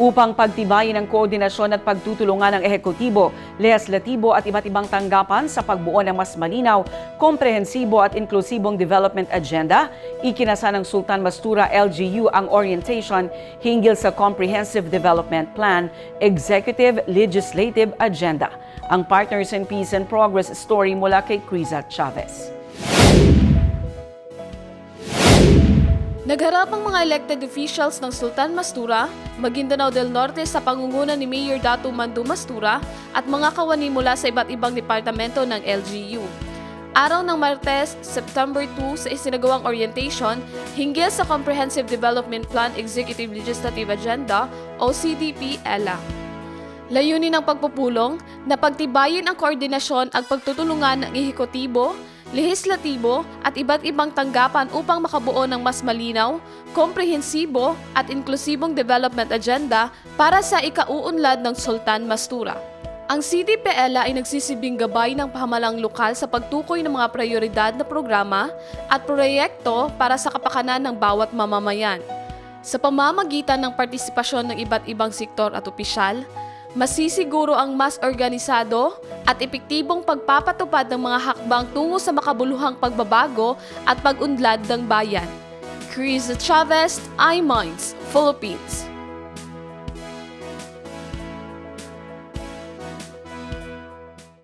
upang pagtibayin ang koordinasyon at pagtutulungan ng ehekutibo, lehislatibo at iba't ibang tanggapan sa pagbuo ng mas malinaw, komprehensibo at inklusibong development agenda, ikinasa ng Sultan Mastura LGU ang orientation hinggil sa Comprehensive Development Plan, Executive Legislative Agenda. Ang Partners in Peace and Progress story mula kay Criza Chavez. Nagharap ang mga elected officials ng Sultan Mastura, Maguindanao del Norte sa pangunguna ni Mayor Datu Mandu Mastura at mga kawani mula sa iba't ibang departamento ng LGU. Araw ng Martes, September 2 sa isinagawang orientation hinggil sa Comprehensive Development Plan Executive Legislative Agenda o CDP-ELA. Layunin ng pagpupulong na pagtibayin ang koordinasyon at pagtutulungan ng ehekutibo, lehislatibo at iba't ibang tanggapan upang makabuo ng mas malinaw, komprehensibo at inklusibong development agenda para sa ikauunlad ng Sultan Mastura. Ang CDPL ay nagsisibing gabay ng pahamalang lokal sa pagtukoy ng mga prioridad na programa at proyekto para sa kapakanan ng bawat mamamayan. Sa pamamagitan ng partisipasyon ng iba't ibang sektor at opisyal, masisiguro ang mas organisado at epektibong pagpapatupad ng mga hakbang tungo sa makabuluhang pagbabago at pag-unlad ng bayan. Chris Chavez, iMinds, Philippines.